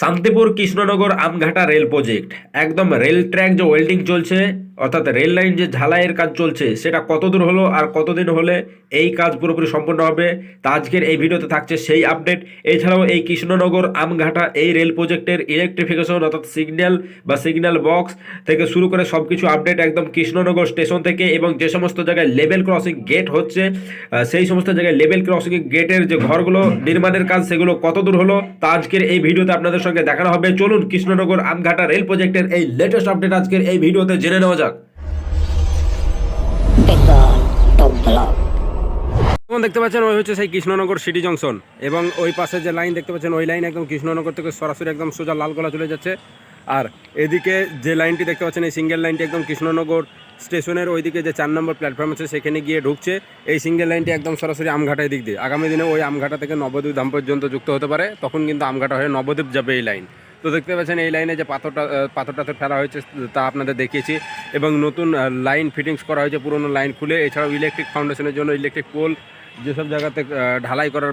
Shantipur Krishnanagar Amghata rail project একদম rail track যে welding চলছে, অর্থাৎ রেল লাইন যে ঝালাইয়ের কাজ চলছে, সেটা কতদূর হলো আর কতদিন হলে এই কাজ পুরোপুরি সম্পন্ন হবে, তা আজকের এই ভিডিওতে থাকছে সেই আপডেট এছাড়াও এই কৃষ্ণনগর আমঘাটা এই রেল প্রজেক্টের ইলেকট্রিফিকেশন অর্থাৎ সিগন্যাল বা সিগন্যাল বক্স থেকে শুরু করে সব কিছু আপডেট একদম কৃষ্ণনগর স্টেশন থেকে এবং যে সমস্ত জায়গায় লেভেল ক্রসিং গেট হচ্ছে সেই সমস্ত জায়গায় লেভেল ক্রসিং গেটের যে ঘরগুলো, নির্মাণের কাজ, সেগুলো কতদূর হলো, তা আজকের এই ভিডিওতে আপনাদের সঙ্গে দেখানো হবে চলুন কৃষ্ণনগর আমঘাটা রেল প্রজেক্টের এই লেটেস্ট আপডেট আজকের এই ভিডিওতে জেনে নেওয়া যাক. যেমন দেখতে পাচ্ছেন, ওই হচ্ছে সেই কৃষ্ণনগর সিটি জংশন এবং ওই পাশে যে লাইন দেখতে পাচ্ছেন, ওই লাইন একদম কৃষ্ণনগর থেকে সরাসরি একদম সোজা লালগোলা চলে যাচ্ছে আর এদিকে যে লাইনটি দেখতে পাচ্ছেন, এই সিঙ্গেল লাইনটি একদম কৃষ্ণনগর স্টেশনের ওইদিকে যে চার নম্বর প্ল্যাটফর্ম আছে, সেখানে গিয়ে ঢুকছে। এই সিঙ্গেল লাইনটি একদম সরাসরি আমঘাটায় দিক দিয়ে। আগামী দিনে ওই আমঘাটা থেকে নবদ্বীপ ধাম পর্যন্ত যুক্ত হতে পারে। তখন কিন্তু আমঘাটা হয়ে নবদ্বীপ যাবে এই লাইন তো দেখতে পাচ্ছেন, এই লাইনে যে পাথরটা পাথরটাতে ফেলা হয়েছে, তা আপনাদের দেখিয়েছি। এবং নতুন লাইন ফিটিংস করা হয়েছে, পুরনো লাইন খুলে। এছাড়াও ইলেকট্রিক ফাউন্ডেশনের জন্য ইলেকট্রিক পোল যেসব জায়গাতে ঢালাই করার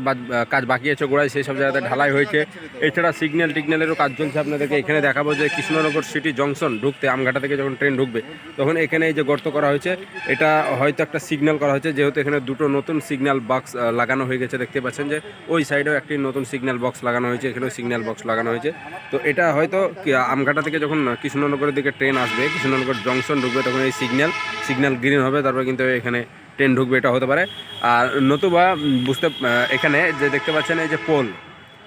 কাজ বাকি আছে গোড়ায়, সেই সব জায়গাতে ঢালাই হয়েছে। এছাড়া সিগন্যাল টিগন্যালেরও কাজ চলছে। আপনাদেরকে এখানে দেখাবো যে কৃষ্ণনগর সিটি জংশন ঢুকতে, আমঘাটা থেকে যখন ট্রেন ঢুকবে, তখন এখানে এই যে গর্ত করা হয়েছে, এটা হয়তো একটা সিগন্যাল করা হয়েছে, যেহেতু এখানে দুটো নতুন সিগন্যাল বক্স লাগানো হয়ে গেছে। দেখতে পাচ্ছেন যে ওই সাইডেও একটি নতুন সিগন্যাল বক্স লাগানো হয়েছে, এখানেও সিগন্যাল বক্স লাগানো হয়েছে। তো এটা হয়তো আমঘাটা থেকে যখন কৃষ্ণনগরের দিকে ট্রেন আসবে, কৃষ্ণনগর জংশন ঢুকবে, তখন এই সিগন্যাল সিগন্যাল গ্রিন হবে। তারপর কিন্তু এখানে ট্রেন ঢুকবে, এটা হতে পারে। আর নতুবা বুঝতে এখানে যে দেখতে পাচ্ছেন এই যে পোল,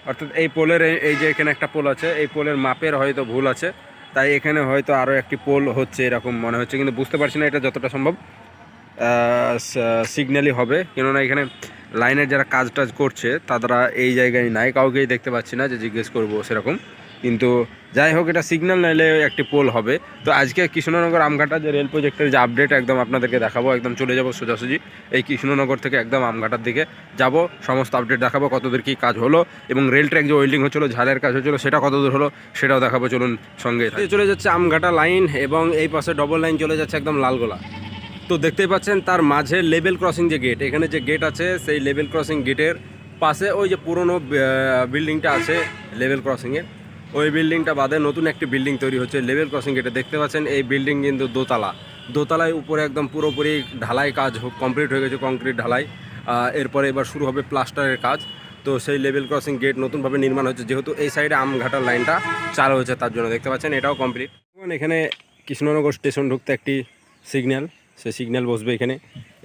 অর্থাৎ এই পোলের এই- যে এখানে একটা পোল আছে, এই পোলের মাপের হয়তো ভুল আছে। তাই এখানে হয়তো আরও একটি পোল হচ্ছে এরকম মনে হচ্ছে, কিন্তু বুঝতে পারছি না এটা যতটা সম্ভব। সিগন্যালই হবে, কেননা এখানে লাইনের যারা কাজ টাজ করছে তারা এই জায়গায় নাই, কাউকেই দেখতে পাচ্ছি না যে জিজ্ঞেস করব সেরকম। কিন্তু যাই হোক, এটা সিগন্যাল নাইলে একটি পোল হবে। তো আজকে কৃষ্ণনগর আমঘাটা যে রেল প্রজেক্টের যে আপডেট একদম আপনাদেরকে দেখাবো, একদম চলে যাব সোজাসুজি। এই কৃষ্ণনগর থেকে একদম আমঘাটার দিকে যাব, সমস্ত আপডেট দেখাবো, কতদূর কী কাজ হলো এবং রেল ট্র্যাক যে ওয়েল্ডিং হচ্ছিল, ঝালের কাজ হচ্ছিল, সেটা কতদূর হলো, সেটাও দেখাবো, চলুন সঙ্গে চলে যাচ্ছে আমঘাটা লাইন এবং এই পাশে ডবল লাইন চলে যাচ্ছে একদম লালগোলা। তো দেখতেই পাচ্ছেন, তার মাঝে লেভেল ক্রসিং যে গেট এখানে যে গেট আছে, সেই লেভেল ক্রসিং গেটের পাশে ওই যে পুরনো বিল্ডিংটা আছে লেভেল ক্রসিংয়ের ওই বিল্ডিংটা বাদে নতুন একটি বিল্ডিং তৈরি হচ্ছে, লেভেল ক্রসিং গেটে। দেখতে পাচ্ছেন, এই বিল্ডিং কিন্তু দোতলা। দোতলায় উপরে একদম পুরোপুরি ঢালাই কাজ কমপ্লিট হয়ে গেছে কংক্রিট ঢালাই। এরপরে এবার শুরু হবে প্লাস্টারের কাজ। তো সেই লেভেল ক্রসিং গেট নতুনভাবে নির্মাণ হচ্ছে, যেহেতু এই সাইডে আমঘাটার লাইনটা চালু হয়েছে, তার জন্য দেখতে পাচ্ছেন, এটাও কমপ্লিট। এখানে কৃষ্ণনগর স্টেশন ঢুকতে একটি সিগন্যাল সে সিগন্যাল বসবে এখানে।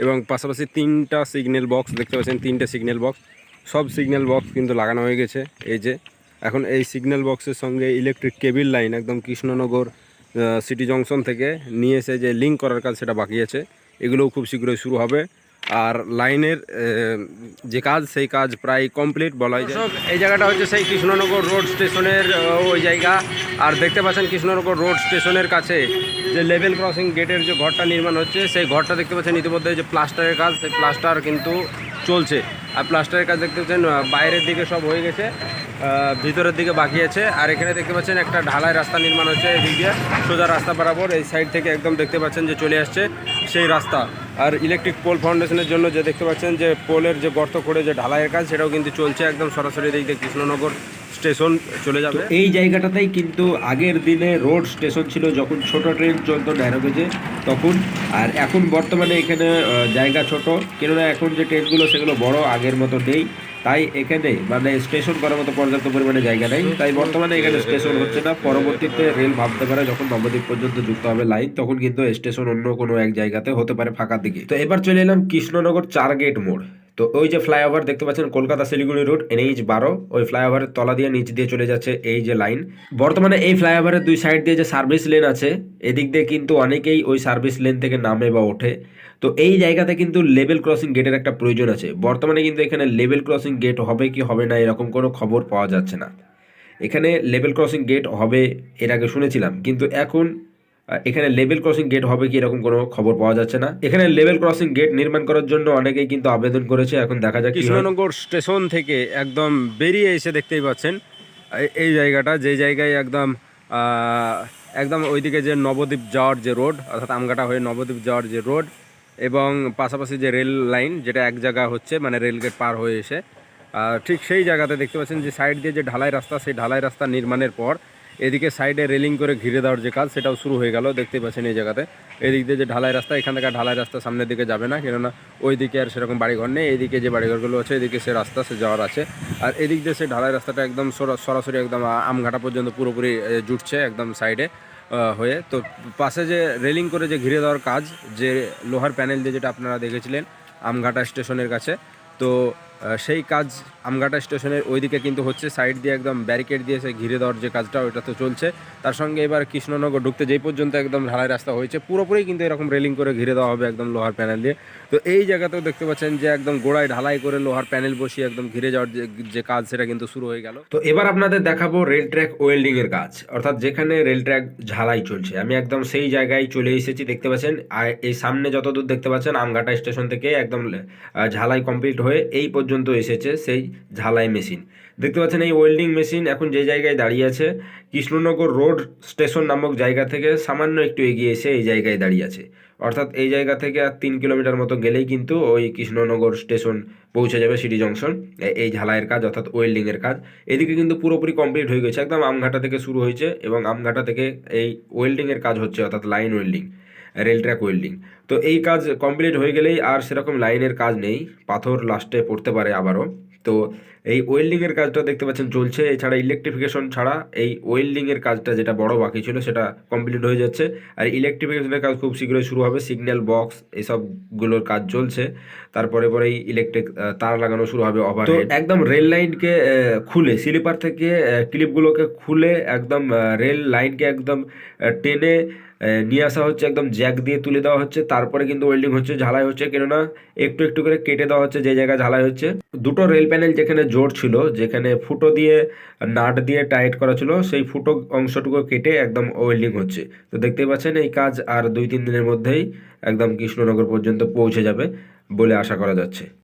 এবং পাশাপাশি তিনটা সিগন্যাল বক্স, দেখতে পাচ্ছেন, তিনটে সিগন্যাল বক্স। সব সিগন্যাল বক্স কিন্তু লাগানো হয়ে গেছে, এই যে। এখন এই সিগন্যাল বক্সের সঙ্গে ইলেকট্রিক কেবিল লাইন একদম কৃষ্ণনগর সিটি জংশন থেকে নিয়ে এসে যে লিঙ্ক করার কাজ সেটা বাকি আছে। এগুলোও খুব শীঘ্রই শুরু হবে। আর লাইনের যে কাজ সেই কাজ প্রায় কমপ্লিট বলা যায় এই জায়গাটা হচ্ছে সেই কৃষ্ণনগর রোড স্টেশনের ওই জায়গা। আর দেখতে পাচ্ছেন কৃষ্ণনগর রোড স্টেশনের কাছে যে লেভেল ক্রসিং গেটের যে ঘরটা নির্মাণ হচ্ছে, সেই ঘরটা দেখতে পাচ্ছেন ইতিমধ্যে যে প্লাস্টারের কাজ, সেই প্লাস্টার কিন্তু চলছে। আর প্লাস্টারের কাজ দেখতে পাচ্ছেন বাইরের দিকে সব হয়ে গেছে। ভিতরের দিকে বাকি আছে। আর এখানে দেখতে পাচ্ছেন একটা ঢালাই রাস্তা নির্মাণ হচ্ছে এদিক দিয়ে। সোজা রাস্তা বরাবর এই সাইড থেকে একদম দেখতে পাচ্ছেন যে চলে আসছে সেই রাস্তা। আর ইলেকট্রিক পোল ফাউন্ডেশনের জন্য যে দেখতে পাচ্ছেন যে পোলের যে গর্ত করে যে ঢালাইয়ের কাজ, সেটাও কিন্তু চলছে একদম সরাসরি দিক দিয়ে কৃষ্ণনগর স্টেশন চলে যাবে। এই জায়গাটাতেই কিন্তু আগের দিনে রোড স্টেশন ছিল যখন ছোট ট্রেন চলতো ন্যারোগেজে তখন। আর এখন বর্তমানে এখানে জায়গা ছোট। কেননা এখন যে ট্রেনগুলো, সেগুলো বড়, আগের মতো নেই। তাই এখানে মানে স্টেশন করার মতো পর্যাপ্ত পরিমাণে জায়গা নেই। তাই বর্তমানে এখানে স্টেশন হচ্ছে না। পরবর্তীতে রেল ভাবতে পারে, যখন নবদ্বীপ পর্যন্ত যুক্ত হবে লাইন তখন কিন্তু স্টেশন অন্য কোনো এক জায়গাতে হতে পারে ফাঁকার দিকে। তো এবার চলে এলাম কৃষ্ণনগর চার গেট মোড়। তো ওই যে ফ্লাইওভার দেখতে পাচ্ছেন কলকাতা শিলিগুড়ি রোড এনএইচ বারো। ওই ফ্লাইওভারের তলা দিয়ে নিচ দিয়ে চলে যাচ্ছে এই যে লাইন। বর্তমানে এই ফ্লাইওভারের দুই সাইড দিয়ে যে সার্ভিস লেন আছে, এদিক দিয়ে কিন্তু অনেকেই ওই সার্ভিস লেন থেকে নামে বা ওঠে। তো এই জায়গাতে কিন্তু লেভেল ক্রসিং গেটের একটা প্রয়োজন আছে। বর্তমানে কিন্তু এখানে লেভেল ক্রসিং গেট হবে কি হবে না এরকম কোনো খবর পাওয়া যাচ্ছে না। এখানে লেভেল ক্রসিং গেট হবে এর আগে শুনেছিলাম। কিন্তু এখন এখানে লেভেল ক্রসিং গেট হবে কি এরকম কোনো খবর পাওয়া যাচ্ছে না। এখানে লেভেল ক্রসিং গেট নির্মাণ করার জন্য অনেকেই কিন্তু আবেদন করেছে, এখন দেখা যাক কৃষ্ণনগর স্টেশন থেকে একদম বেরিয়ে এসে দেখতেই পাচ্ছেন, এই- জায়গাটা, যে জায়গায় একদম একদম ওইদিকে যে নবদ্বীপ যাওয়ার যে রোড, অর্থাৎ আমঘাটা হয়ে নবদ্বীপ যাওয়ার যে রোড এবং পাশাপাশি যে রেল লাইন, যেটা এক জায়গা হচ্ছে মানে রেল গেট পার হয়ে এসে ঠিক সেই জায়গাতে দেখতে পাচ্ছেন যে সাইড দিয়ে যে ঢালাই রাস্তা, সেই ঢালাই রাস্তা নির্মাণের পর এদিকে সাইডে রেলিং করে ঘিরে দেওয়ার যে কাজ, সেটাও শুরু হয়ে গেল। দেখতে পাচ্ছেন এই জায়গাতে। এদিক দিয়ে যে ঢালাই রাস্তা, এখান থেকে ঢালাই রাস্তা সামনের দিকে যাবে না। কেননা ওই দিকে আর সেরকম বাড়িঘর নেই। এইদিকে যে বাড়িঘরগুলো আছে, এদিকে সে রাস্তা, সে যাওয়ার আছে। আর এদিক দিয়ে সে ঢালাই রাস্তাটা একদম সরা- সরাসরি একদম আমঘাটা পর্যন্ত পুরোপুরি জুটছে একদম সাইডে হয়ে। তো পাশে যে রেলিং করে যে ঘিরে দেওয়ার কাজ, যে লোহার প্যানেল দিয়ে যেটা আপনারা দেখেছিলেন, আমঘাটা স্টেশনের কাছে, তো সেই কাজ আমঘাটা স্টেশনের ওইদিকে কিন্তু হচ্ছে, সাইড দিয়ে একদম ব্যারিকেড দিয়ে সে ঘিরে দেওয়ার যে কাজটা, ওইটা তো চলছে। তার সঙ্গে এবার কৃষ্ণনগর ঢুকতে যেই পর্যন্ত একদম ঢালাই রাস্তা হয়েছে, পুরোপুরি কিন্তু এরকম রেলিং করে ঘিরে দেওয়া হবে একদম লোহার প্যানেল দিয়ে। তো এই জায়গাতেও দেখতে পাচ্ছেন যে একদম গোড়ায় ঢালাই করে লোহার প্যানেল বসিয়ে একদম ঘিরে যাওয়ার যে কাজ, সেটা কিন্তু শুরু হয়ে গেল। তো এবার আপনাদের দেখাবো রেল ট্র্যাক ওয়েল্ডিং এর কাজ। অর্থাৎ যেখানে রেল ট্র্যাক ঝালাই চলছে, আমি একদম সেই জায়গায় চলে এসেছি, দেখতে পাচ্ছেন। আর এই সামনে যতদূর দেখতে পাচ্ছেন, আমঘাটা স্টেশন থেকে একদম ঝালাই কমপ্লিট হয়ে এই পর্যন্ত এসেছে সেই ঝালাই মেশিন। দেখতে পাচ্ছেন এই ওয়েল্ডিং মেশিন এখন যে জায়গায় দাঁড়িয়ে আছে, কৃষ্ণনগর রোড স্টেশন নামক জায়গা থেকে সামান্য একটু এগিয়ে এসে এই জায়গায় দাঁড়িয়ে আছে। অর্থাৎ এই জায়গা থেকে আর তিন কিলোমিটার মতো গেলেই কিন্তু ওই কৃষ্ণনগর স্টেশন পৌঁছে যাবে সিটি জংশন এই ঝালাইয়ের কাজ অর্থাৎ ওয়েল্ডিংয়ের কাজ। এদিকে কিন্তু পুরোপুরি কমপ্লিট হয়ে গেছে, একদম আমঘাটা থেকে শুরু হয়েছে এবং আমঘাটা থেকে এই ওয়েল্ডিংয়ের কাজ হচ্ছে অর্থাৎ line welding. Rail track welding তো এই কাজ কমপ্লিট হয়ে গেলেই আর সেরকম লাইনের কাজ নেই। পাথর লাস্টে পড়তে পারে আবারও। তো এই ওয়েল্ডিংয়ের কাজটা দেখতে পাচ্ছেন চলছে। এছাড়া ইলেকট্রিফিকেশন ছাড়া এই ওয়েল্ডিংয়ের কাজটা যেটা বড় বাকি ছিল সেটা কমপ্লিট হয়ে যাচ্ছে। আর ইলেকট্রিফিকেশনের কাজ খুব শীঘ্রই শুরু হবে। সিগন্যাল বক্স এসবগুলোর কাজ চলছে। তারপরে পরেই ইলেকট্রিক তার লাগানো শুরু হবে ওভার একদম রেল লাইনকে খুলে স্লিপার থেকে ক্লিপগুলোকে খুলে একদম রেল লাইনকে একদম টেনে নিয়ে আসা হচ্ছে, একদম জ্যাক দিয়ে তুলে দেওয়া হচ্ছে। তারপরে কিন্তু ওয়েল্ডিং হচ্ছে, ঝালাই হচ্ছে, কেননা একটু একটু করে কেটে দেওয়া হচ্ছে, যে জায়গায় ঝালাই হচ্ছে। দুটো রেল প্যানেল যেখানে জোর ছিল, যেখানে ফুটো দিয়ে নাট দিয়ে টাইট করা ছিল, সেই ফুটো অংশটুকু কেটে একদম ওয়েল্ডিং হচ্ছে। তো দেখতেই পাচ্ছেন, এই কাজ আর দুই তিন দিনের মধ্যেই একদম কৃষ্ণনগর পর্যন্ত পৌঁছে যাবে বলে আশা করা যাচ্ছে।